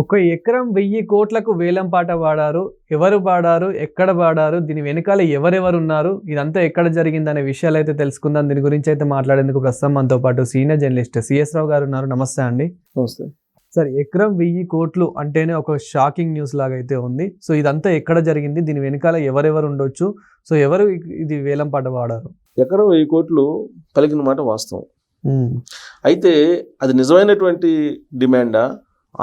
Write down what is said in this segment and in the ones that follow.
ఒక ఎకరం వెయ్యి కోట్లకు వేలం పాట పాడారు ఎవరు పాడారు ఎక్కడ పాడారు దీని వెనకాల ఎవరెవరు ఉన్నారు ఇదంతా ఎక్కడ జరిగింది అనే విషయాలు అయితే తెలుసుకుందాం. దీని గురించి అయితే మాట్లాడేందుకు ప్రస్తుతం మనతో పాటు సీనియర్ జర్నలిస్ట్ సిఎస్ రావు గారు ఉన్నారు. నమస్తే అండి. నమస్తే. సార్ ఎకరం వెయ్యి కోట్లు అంటేనే ఒక షాకింగ్ న్యూస్ లాగా అయితే ఉంది. సో ఇదంతా ఎక్కడ జరిగింది? దీని వెనకాల ఎవరెవరు ఉండొచ్చు? సో ఎవరు ఇది వేలం పాట పాడారు? ఎకరం వెయ్యి కోట్లు పలికిన మాట వాస్తవం. అయితే అది నిజమైనటువంటి డిమాండా?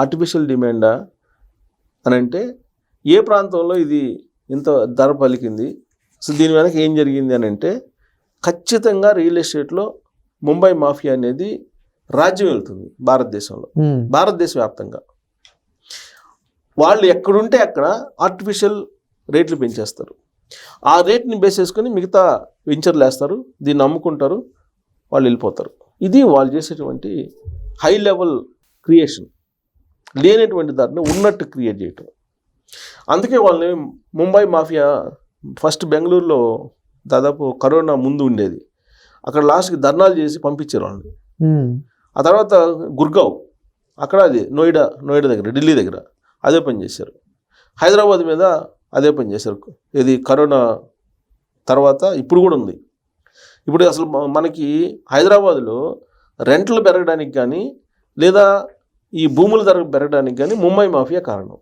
ఆర్టిఫిషియల్ డిమాండా అని అంటే ఏ ప్రాంతంలో ఇది ఇంత ధర పలికింది? సో దీని వెనక ఏం జరిగింది అని అంటే ఖచ్చితంగా రియల్ ఎస్టేట్లో ముంబై మాఫియా అనేది రాజ్యం వెళ్తుంది భారతదేశంలో. భారతదేశ వ్యాప్తంగా వాళ్ళు ఎక్కడుంటే అక్కడ ఆర్టిఫిషియల్ రేట్లు పెంచేస్తారు. ఆ రేట్ని బేస్ చేసుకొని మిగతా వెంచర్లు వేస్తారు దీన్ని అమ్ముకుంటారు వాళ్ళు వెళ్ళిపోతారు. ఇది వాళ్ళు చేసేటువంటి హై లెవెల్ క్రియేషన్. లేనటువంటి దాన్ని ఉన్నట్టు క్రియేట్ చేయటం. అందుకే వాళ్ళని ముంబై మాఫియా ఫస్ట్ బెంగళూరులో దాదాపు కరోనా ముందు ఉండేది. అక్కడ లాస్ట్కి ధర్నాలు చేసి పంపించారు వాళ్ళని. ఆ తర్వాత గుర్గావ్ అక్కడ అది నోయిడా నోయిడా దగ్గర ఢిల్లీ దగ్గర అదే పని చేశారు. హైదరాబాద్ మీద అదే పని చేశారు. ఇది కరోనా తర్వాత ఇప్పుడు కూడా ఉంది. ఇప్పుడు అసలు మనకి హైదరాబాద్లో రెంట్లు పెరగడానికి కానీ లేదా ఈ భూముల ధర పెరగడానికి కానీ ముంబై మాఫియా కారణం.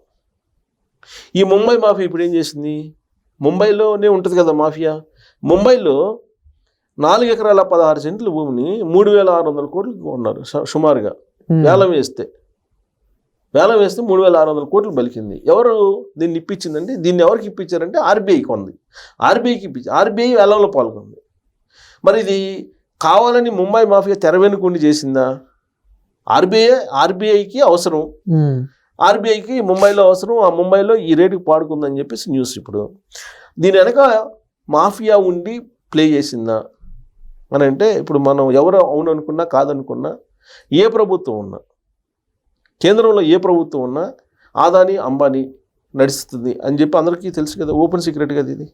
ఈ ముంబై మాఫియా ఇప్పుడు ఏం చేసింది? ముంబైలోనే ఉంటుంది కదా మాఫియా. ముంబైలో నాలుగు ఎకరాల పదహారు సెంట్ల భూమిని మూడు వేల ఆరు వందల కోట్లు కొన్నారు స- సుమారుగా. వేలం వేస్తే. వేలం వేస్తే మూడు వేల ఆరు వందల కోట్లు పలికింది ఎవరు దీన్ని ఇప్పించిందంటే దీన్ని ఎవరికి ఇప్పించారంటే ఆర్బీఐ కొంది ఆర్బీఐకి ఇప్పించి ఆర్బీఐ వేలంలో పాల్గొంది. మరి ఇది కావాలని ముంబై మాఫియా తెర వెనుకుండి చేసిందా? ఆర్బీఐ ఆర్బీఐకి అవసరం. ఆర్బీఐకి ముంబైలో అవసరం. ఆ ముంబైలో ఈ రేటుకి పాడుకుందని చెప్పేసి న్యూస్ ఇప్పుడు. దీని వెనక మాఫియా ఉండి ప్లే చేసిందా? అని అంటే ఇప్పుడు మనం ఎవరు అవును అనుకున్నా కాదనుకున్నా ఏ ప్రభుత్వం ఉన్నా కేంద్రంలో ఏ ప్రభుత్వం ఉన్నా ఆదాని అంబానీ నడుస్తుంది అని చెప్పి అందరికీ తెలుసు కదా ఓపెన్ సీక్రెట్ కదా ఇది.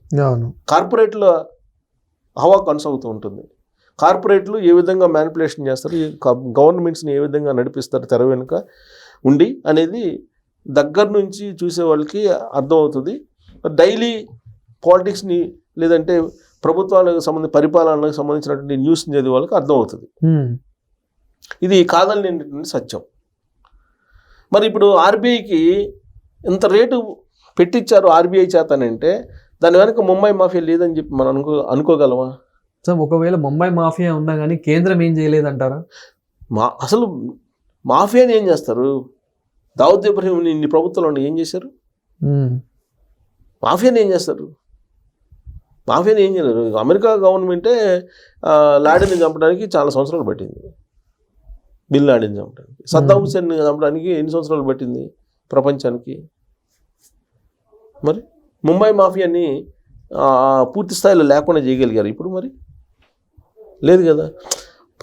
కార్పొరేట్ల హవా కొనసాగుతూ ఉంటుంది. కార్పొరేట్లు ఏ విధంగా మ్యానిపులేషన్ చేస్తారు గవర్నమెంట్స్ని ఏ విధంగా నడిపిస్తారు తెర వెనుక ఉండి అనేది దగ్గర నుంచి చూసే వాళ్ళకి అర్థమవుతుంది. డైలీ పాలిటిక్స్ని లేదంటే ప్రభుత్వాలకు సంబంధించి పరిపాలనకు సంబంధించినటువంటి న్యూస్ని చదివే వాళ్ళకి అర్థమవుతుంది. ఇది కాదనేటువంటి సత్యం. మరి ఇప్పుడు ఆర్బీఐకి ఇంత రేటు పెట్టించారు ఆర్బీఐ చేతనంటే దాని వెనక ముంబై మాఫియా లేదని చెప్పి మనం అనుకో అనుకోగలమా? సో ఒకవేళ ముంబై మాఫియా ఉన్నా కానీ కేంద్రం ఏం చేయలేదంటారా? మా అసలు మాఫియాని ఏం చేస్తారు? దావుద్ ఇబ్రహీం ఇన్ని ప్రభుత్వంలో ఏం చేశారు? మాఫియాని ఏం చేస్తారు? మాఫియాని ఏం చేయలేరు. అమెరికా గవర్నమెంటే ఆ, లాడెన్ని చంపడానికి చాలా సంవత్సరాలు పట్టింది. బిల్ లాడెన్ని చంపడానికి. సద్దాం. హుసేన్ చంపడానికి ఎన్ని సంవత్సరాలు పట్టింది ప్రపంచానికి? మరి ముంబై మాఫియాని పూర్తి స్థాయిలో లేకుండా చేయగలిగారు ఇప్పుడు మరి? లేదు కదా.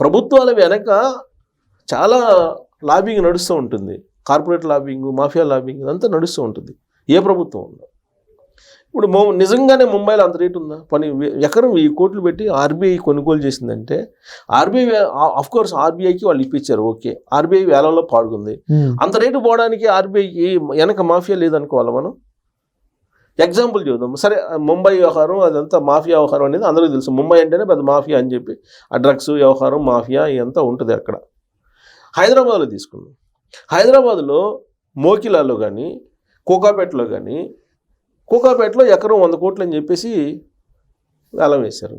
ప్రభుత్వాల వెనక చాలా లాబింగ్ నడుస్తూ ఉంటుంది. కార్పొరేట్ లాబింగ్ మాఫియా లాబింగ్ ఇదంతా నడుస్తూ ఉంటుంది. ఏ ప్రభుత్వం ఉందో ఇప్పుడు మొ నిజంగానే ముంబైలో అంత రేటు ఉందా? పని ఎకరం వెయ్యి కోట్లు పెట్టి ఆర్బీఐ కొనుగోలు చేసిందంటే ఆర్బీఐ ఆఫ్ కోర్స్ ఆర్బీఐకి వాళ్ళు ఇప్పించారు ఓకే. ఆర్బీఐ వేలంలో పాల్గొంది. అంత రేటు పోవడానికి ఆర్బీఐకి వెనక మాఫియా లేదనుకోవాలి మనం? ఎగ్జాంపుల్ చూద్దాం సరే ముంబై వ్యవహారం అదంతా మాఫియా వ్యవహారం అనేది అందరికీ తెలుసు. ముంబై అంటేనే పెద్ద మాఫియా అని చెప్పి. ఆ డ్రగ్స్ వ్యవహారం మాఫియా ఇదంతా ఉంటుంది అక్కడ. హైదరాబాద్లో తీసుకుందాం. హైదరాబాద్లో మోకిలాలో కానీ కోకాపేటలో కానీ కోకాపేటలో ఎకరం వంద కోట్లు అని చెప్పేసి వేలం వేశారు.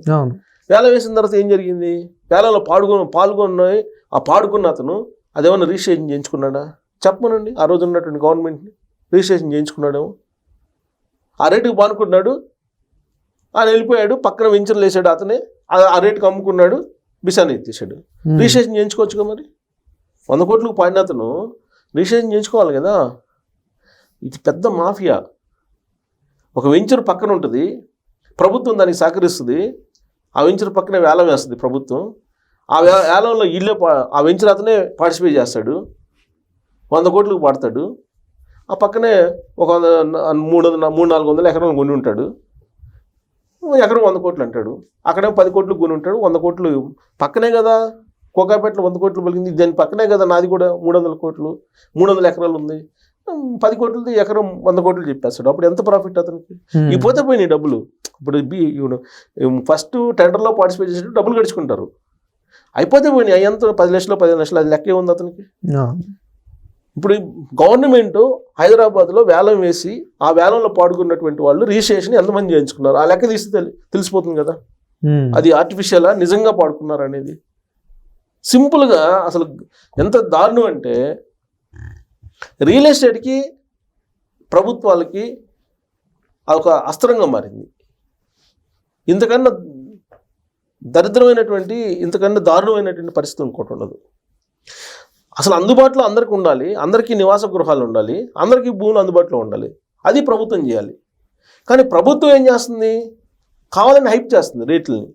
వేలం వేసిన తర్వాత ఏం జరిగింది? వేలంలో పాల్గొన పాల్గొన్న ఆ పాడుకున్న అతను అదేమన్నా రిజిస్ట్రేషన్ చేయించుకున్నాడా? చెప్పమనండి. ఆ రోజు ఉన్నటువంటి గవర్నమెంట్ని రిజిస్ట్రేషన్ చేయించుకున్నాడేమో. ఆ రేటుకి పానుకున్నాడు ఆయన వెళ్ళిపోయాడు పక్కన వెంచర్లు వేసాడు అతనే. ఆ- రేటుకి అమ్ముకున్నాడు బిసాన్ని ఎత్తేసాడు రిజిస్ట్రేషన్ చేయించుకోవచ్చుగా మరి? వంద కోట్లకు పాడిన అతను రిజిస్ట్రేషన్ చేయించుకోవాలి కదా? ఇది పెద్ద మాఫియా. ఒక వెంచర్ పక్కన ఉంటుంది ప్రభుత్వం దానికి సహకరిస్తుంది. ఆ వెంచర్ పక్కనే వేలం వేస్తుంది ప్రభుత్వం. ఆ వేలంలో ఇల్లే ఆ వెంచర్ అతనే పార్టిసిపేట్ చేస్తాడు. వంద కోట్లకు పాడతాడు. ఆ పక్కనే ఒక మూడు వందల మూడు నాలుగు వందల ఎకరం కొని ఉంటాడు. ఎకరం వంద కోట్లు అంటాడు. అక్కడే పది కోట్లు కొని ఉంటాడు. వంద కోట్లు పక్కనే కదా. కోకాపేటలో వంద కోట్లు పలికింది. దాని పక్కనే కదా నాది కూడా మూడు వందల కోట్లు మూడు వందల ఎకరాలు ఉంది. పది కోట్లది ఎకరం వంద కోట్లు చెప్పేస్తాడు. అప్పుడు ఎంత ప్రాఫిట్ అతనికి. ఈ పోతే పోయినాయి డబ్బులు. ఇప్పుడు బి ఫస్ట్ టెండర్లో పార్టిసిపేట్ చేసి డబ్బులు గడుచుకుంటారు. అయిపోతే పోయినాయి. అవి ఎంత పది లక్షలు పదిహేను లక్షలు. అది లెక్కే ఉంది అతనికి. ఇప్పుడు గవర్నమెంట్ హైదరాబాద్లో వేలం వేసి ఆ వేలంలో పాడుకున్నటువంటి వాళ్ళు రిజిస్ట్రేషన్ ఎంతమంది చేయించుకున్నారు? ఆ లెక్క తీసి తెలి- తెలిసిపోతుంది కదా. అది ఆర్టిఫిషియలా నిజంగా పాడుకున్నారు అనేది. సింపుల్గా అసలు ఎంత దారుణం అంటే రియల్ ఎస్టేట్కి ప్రభుత్వాలకి ఒక అస్త్రంగా మారింది. ఇంతకన్నా దరిద్రమైనటువంటి ఇంతకన్నా దారుణమైనటువంటి పరిస్థితి ఇంకోటి ఉండదు. అసలు అందుబాటులో అందరికీ ఉండాలి అందరికీ నివాస గృహాలు ఉండాలి అందరికీ భూములు అందుబాటులో ఉండాలి. అది ప్రభుత్వం చేయాలి. కానీ ప్రభుత్వం ఏం చేస్తుంది? కావాలని హైప్ చేస్తుంది రేట్లని.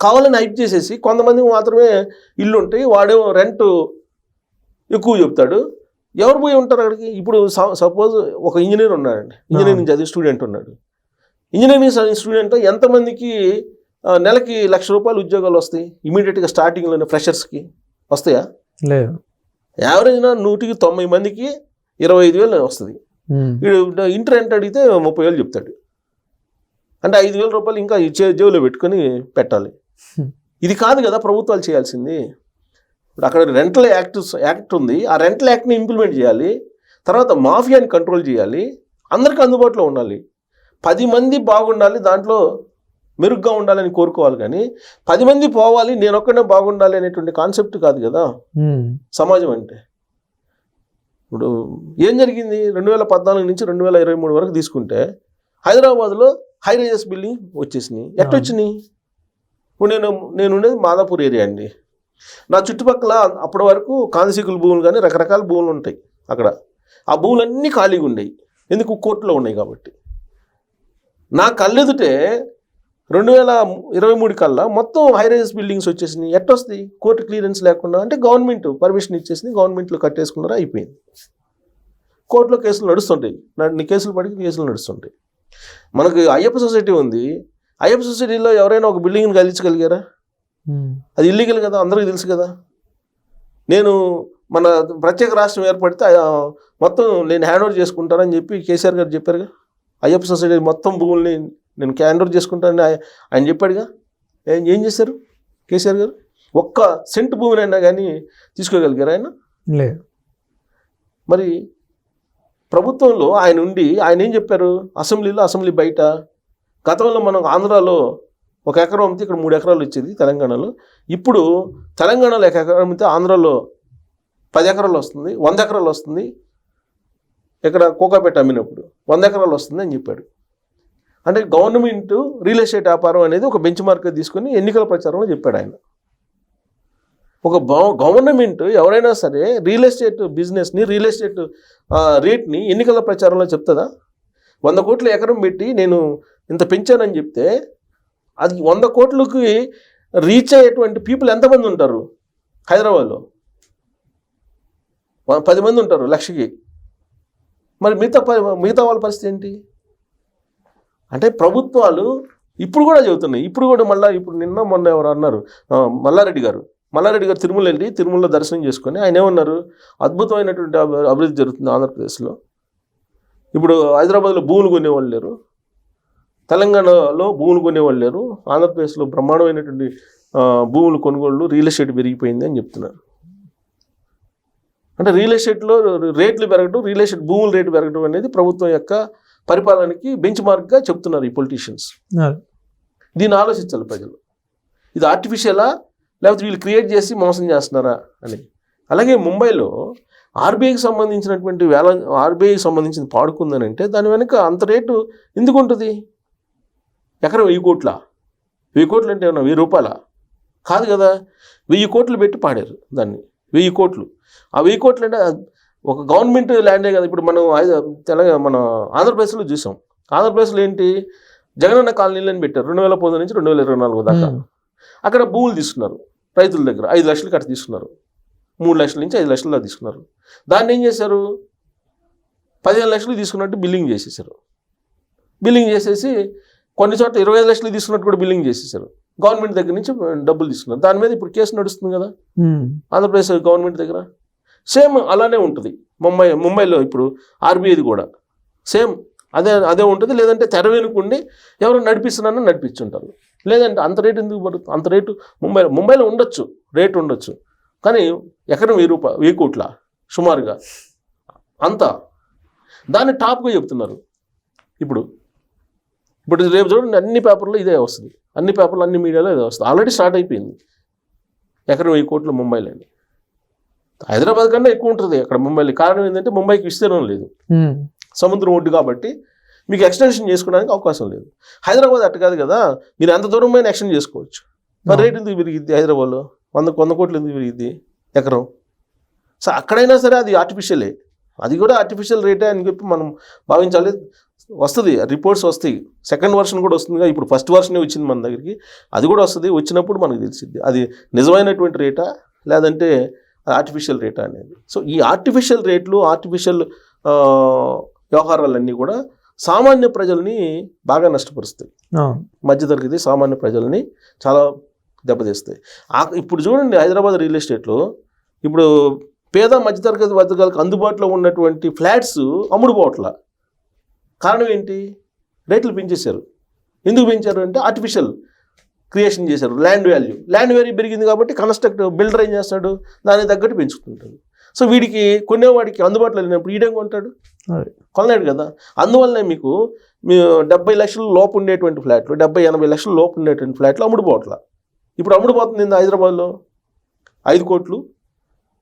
కావాలని హైప్ చేసేసి కొంతమంది మాత్రమే ఇల్లు ఉంటాయి వాడేమో రెంట్ ఎక్కువ చెప్తాడు. ఎవరు పోయి ఉంటారు అక్కడికి? ఇప్పుడు సపోజ్ ఒక ఇంజనీర్ ఉన్నాడండి. ఇంజనీరింగ్ చదివి స్టూడెంట్ ఉన్నాడు. ఇంజనీరింగ్ చదివిన స్టూడెంట్ ఎంతమందికి నెలకి లక్ష రూపాయలు ఉద్యోగాలు వస్తాయి? ఇమీడియట్గా స్టార్టింగ్లోనే ఫ్రెషర్స్కి వస్తాయా? లేదు. యావరేజ్న నూటికి తొంభై మందికి ఇరవై ఐదు వేలు వస్తుంది. ఇంటర్ రెంట్ అడిగితే ముప్పై వేలు చెప్తాడు. అంటే ఐదు వేల రూపాయలు ఇంకా జేబులో పెట్టుకొని పెట్టాలి. ఇది కాదు కదా ప్రభుత్వాలు చేయాల్సింది. ఇప్పుడు అక్కడ రెంటల్ యాక్ట్ యాక్ట్ ఉంది. ఆ రెంటల్ యాక్ట్ని ఇంప్లిమెంట్ చేయాలి. తర్వాత మాఫియాని కంట్రోల్ చేయాలి. అందరికీ అందుబాటులో ఉండాలి. పది మంది బాగుండాలి దాంట్లో మెరుగ్గా ఉండాలని కోరుకోవాలి కానీ పది మంది పోవాలి నేను ఒక్కడే బాగుండాలి అనేటువంటి కాన్సెప్ట్ కాదు కదా. సమాజం అంటే. ఇప్పుడు ఏం జరిగింది? రెండు వేల పద్నాలుగు నుంచి రెండు వేల ఇరవై మూడు వరకు తీసుకుంటే హైదరాబాద్లో హై రైజెస్ బిల్డింగ్ వచ్చేసినాయి. ఎట్టొచ్చినాయి ఇప్పుడు నేను నేను ఉండేది మాదాపూర్ ఏరియా అండి. నా చుట్టుపక్కల అప్పటి వరకు కాన్సికుల భూములు కానీ రకరకాల భూములు ఉంటాయి అక్కడ. ఆ భూములన్నీ ఖాళీగా ఉండేవి. ఎందుకు? కోర్టులో ఉన్నాయి కాబట్టి. నా కళ్ళెదుటే రెండు వేల ఇరవై మూడు కల్లా మొత్తం హై రైజెస్ బిల్డింగ్స్ వచ్చేసినాయి. ఎట్టొస్తాయి కోర్టు క్లియరెన్స్ లేకుండా అంటే గవర్నమెంట్ పర్మిషన్ ఇచ్చేసింది గవర్నమెంట్లో కట్టేసుకున్నారా అయిపోయింది. కోర్టులో కేసులు నడుస్తుంటాయి. కేసులు పడి కేసులు నడుస్తుంటాయి. మనకు అయ్యప్ప సొసైటీ ఉంది. అయ్యప్ప సొసైటీలో ఎవరైనా ఒక బిల్డింగ్ని కలిగించగలిగారా. అది ఇల్లీగల్ కదా? అందరికీ తెలుసు కదా? నేను మన ప్రత్యేక రాష్ట్రం ఏర్పడితే మొత్తం నేను హ్యాండ్ ఓవర్ చేసుకుంటానని చెప్పి కేసీఆర్ గారు చెప్పారుగా. అయ్యప్ప సొసైటీ మొత్తం భూముల్ని నేను హ్యాండ్ ఓవర్ చేసుకుంటానని ఆయ- ఆయన చెప్పాడుగా. ఏం ఏం చేశారు? కేసీఆర్ గారు? ఒక్క సెంట్ భూమినైనా కానీ తీసుకోగలిగారు ఆయన? లేదు మరి ప్రభుత్వంలో ఆయన ఉండి ఆయన ఏం చెప్పారు? అసెంబ్లీలో అసెంబ్లీ బయట గతంలో మనం ఆంధ్రాలో ఒక ఎకరం అమ్మితే ఇక్కడ మూడు ఎకరాలు వచ్చేది తెలంగాణలో. ఇప్పుడు తెలంగాణలో ఒక ఎకరం అమ్మితే ఆంధ్రాలో పది ఎకరాలు వస్తుంది వంద ఎకరాలు వస్తుంది. ఇక్కడ కోకాపేట అమ్మినప్పుడు వంద ఎకరాలు వస్తుంది అని చెప్పాడు. అంటే గవర్నమెంట్ రియల్ ఎస్టేట్ వ్యాపారం అనేది ఒక బెంచ్ మార్క్ తీసుకొని ఎన్నికల ప్రచారంలో చెప్పాడు ఆయన. ఒక గవర్నమెంట్ ఎవరైనా సరే రియల్ ఎస్టేట్ బిజినెస్ని రియల్ ఎస్టేట్ రేట్ని ఎన్నికల ప్రచారంలో చెప్తుందా? వంద కోట్ల ఎకరం పెట్టి నేను ఇంత పెంచానని చెప్తే అది వంద కోట్లకి రీచ్ అయ్యేటువంటి పీపుల్ ఎంతమంది ఉంటారు? హైదరాబాద్లో పది మంది ఉంటారు లక్షకి. మరి మిగతా మిగతా వాళ్ళ పరిస్థితి ఏంటి? అంటే ప్రభుత్వాలు ఇప్పుడు కూడా చెబుతున్నాయి. ఇప్పుడు కూడా మళ్ళీ ఇప్పుడు నిన్న మొన్న ఎవరు అన్నారు. మల్లారెడ్డి గారు. మల్లారెడ్డి గారు తిరుమల వెళ్ళి తిరుమలలో దర్శనం చేసుకొని ఆయన ఏమన్నారు? అద్భుతమైనటువంటి అభివృద్ధి జరుగుతుంది ఆంధ్రప్రదేశ్లో. ఇప్పుడు హైదరాబాద్లో భూములు కొనేవాళ్ళు లేరు. తెలంగాణలో భూములు కొనేవాళ్ళు లేరు. ఆంధ్రప్రదేశ్లో బ్రహ్మాండమైనటువంటి భూములు కొనుగోళ్ళు రియల్ ఎస్టేట్ పెరిగిపోయింది అని చెప్తున్నారు. అంటే రియల్ ఎస్టేట్లో రేట్లు పెరగడం రియల్ ఎస్టేట్ భూముల రేటు పెరగడం అనేది ప్రభుత్వం యొక్క పరిపాలనకి బెంచ్ మార్క్గా చెప్తున్నారు ఈ పొలిటీషియన్స్. దీన్ని ఆలోచించాలి ప్రజలు. ఇది ఆర్టిఫిషియలా లేకపోతే వీళ్ళు క్రియేట్ చేసి మోసం చేస్తున్నారా అని. అలాగే ముంబైలో ఆర్బీఐకి సంబంధించినటువంటి వేల ఆర్బీఐకి సంబంధించిన పాడుకుందని అంటే దాని వెనుక అంత రేటు ఎందుకు ఉంటుంది? ఎకరం వెయ్యి కోట్ల? వెయ్యి కోట్లు అంటే ఏమన్నా వెయ్యి రూపాయల? కాదు కదా. వెయ్యి కోట్లు పెట్టి పాడారు దాన్ని. వెయ్యి కోట్లు. ఆ వెయ్యి కోట్లు అంటే ఒక గవర్నమెంట్ ల్యాండే కదా ఇప్పుడు మనం తెలంగాణ మన ఆంధ్రప్రదేశ్లో చూసాం. ఆంధ్రప్రదేశ్లో ఏంటి? జగనన్న కాలనీలని పెట్టారు. రెండు వేల పంతొమ్మిది నుంచి రెండు వేల ఇరవై నాలుగు దాకా. అక్కడ భూములు తీసుకున్నారు రైతుల దగ్గర. ఐదు లక్షలకి అట్లా తీసుకున్నారు. మూడు లక్షల నుంచి ఐదు లక్షల దాకా తీసుకున్నారు. దాన్ని ఏం చేశారు? పదిహేను లక్షలు తీసుకున్నట్టు బిల్లింగ్ చేసేసారు బిల్లింగ్ చేసేసి కొన్ని చోట్ల ఇరవై ఐదు లక్షలు తీసుకున్నట్టు కూడా బిల్లింగ్ చేసేసారు గవర్నమెంట్ దగ్గర నుంచి డబ్బులు తీసుకున్నారు. దాని మీద ఇప్పుడు కేసు నడుస్తుంది కదా. ఆంధ్రప్రదేశ్ గవర్నమెంట్ దగ్గర. సేమ్ అలానే ఉంటుంది. ముంబై ముంబైలో ఇప్పుడు ఆర్బీఐది కూడా. సేమ్ అదే అదే ఉంటుంది. లేదంటే తెర వెనుకుండి ఎవరు నడిపిస్తున్నారో నడిపించుంటారు. లేదంటే అంత రేటు ఎందుకు పడుతుంది అంత రేటు ముంబైలో ముంబైలో ఉండొచ్చు. రేటు ఉండొచ్చు. కానీ ఎకరం వెయ్యి రూపాయ వెయ్యి కోట్ల సుమారుగా? అంత. దాన్ని టాప్గా చెప్తున్నారు. ఇప్పుడు ఇప్పుడు రేపు చూడండి అన్ని పేపర్లో ఇదే వస్తుంది. అన్ని పేపర్లు అన్ని మీడియాలో ఇదే వస్తుంది. ఆల్రెడీ స్టార్ట్ అయిపోయింది. ఎకరం వెయ్యి కోట్లు ముంబైలో హైదరాబాద్ కన్నా ఎక్కువ ఉంటుంది అక్కడ ముంబైలో. కారణం ఏంటంటే ముంబైకి విస్తీర్ణం లేదు. సముద్రం ఒడ్డు కాబట్టి మీకు ఎక్స్టెన్షన్ చేసుకోవడానికి అవకాశం లేదు. హైదరాబాద్ అట్ట కాదు కదా మీరు ఎంత దూరం పైన ఎక్స్టెండ్ చేసుకోవచ్చు. మరి రేట్ ఎందుకు పెరిగిద్ది హైదరాబాద్లో? వంద వంద కోట్లు ఎందుకు పెరిగిద్ది ఎకరం? సో అక్కడైనా సరే అది ఆర్టిఫిషియలే అది కూడా ఆర్టిఫిషియల్ రేటే అని చెప్పి మనం భావించాలి. వస్తుంది రిపోర్ట్స్ వస్తాయి. సెకండ్ వర్షన్ కూడా వస్తుందిగా ఇప్పుడు ఫస్ట్ వర్షనే వచ్చింది మన దగ్గరికి. అది కూడా వస్తుంది వచ్చినప్పుడు మనకు తెలిసిద్ది. అది నిజమైనటువంటి రేటా? లేదంటే ఆర్టిఫిషియల్ రేటా అనేది. సో ఈ ఆర్టిఫిషియల్ రేట్లు ఆర్టిఫిషియల్ వ్యవహారాలన్నీ కూడా సామాన్య ప్రజల్ని బాగా నష్టపరుస్తాయి. మధ్యతరగతి సామాన్య ప్రజల్ని చాలా దెబ్బతీస్తాయి. ఇప్పుడు చూడండి హైదరాబాద్ రియల్ ఎస్టేట్లో ఇప్పుడు పేద మధ్యతరగతి వర్గాలకు అందుబాటులో ఉన్నటువంటి ఫ్లాట్స్ అమ్ముడు పోవట్ల కారణం ఏంటి? రేట్లు పెంచేశారు. ఎందుకు పెంచారు అంటే ఆర్టిఫిషియల్ క్రియేషన్ చేశారు. Land value. ల్యాండ్ వాల్యూ పెరిగింది కాబట్టి కన్స్ట్రక్ట్ బిల్డర్ ఏం చేస్తాడు? దానికి తగ్గట్టు పెంచుకుంటాడు. సో వీడికి కొనేవాడికి అందుబాటులో లేనప్పుడు ఈడేం కొంటాడు. కొనలేడు కదా. అందువల్లనే మీకు మీ డెబ్బై లక్షల లోపు ఉండేటువంటి ఫ్లాట్లు డెబ్బై ఎనభై లక్షల లోపు ఉండేటువంటి ఫ్లాట్లు అమ్ముడు పోవట్ల ఇప్పుడు అమ్ముడు పోతుంది ఏంది హైదరాబాద్లో? ఐదు కోట్లు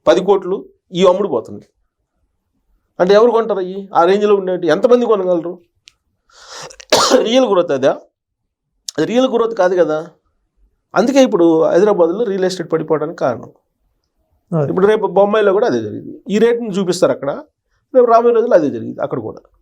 పది కోట్లు ఈ అమ్ముడు పోతుంది అంటే ఎవరు కొంటారు అయ్యి? ఆ రేంజ్లో ఉండేవి ఎంతమంది కొనగలరు? రియల్ గ్రోత్ అదా? అది రియల్ గ్రోత్ కాదు కదా. అందుకే ఇప్పుడు హైదరాబాద్లో రియల్ ఎస్టేట్ పడిపోవడానికి కారణం. ఇప్పుడు రేపు బొంబాయిలో కూడా అదే జరిగింది. ఈ రేట్ని చూపిస్తారు అక్కడ. రేపు రాబోయే రోజుల్లో అదే జరిగింది అక్కడ కూడా.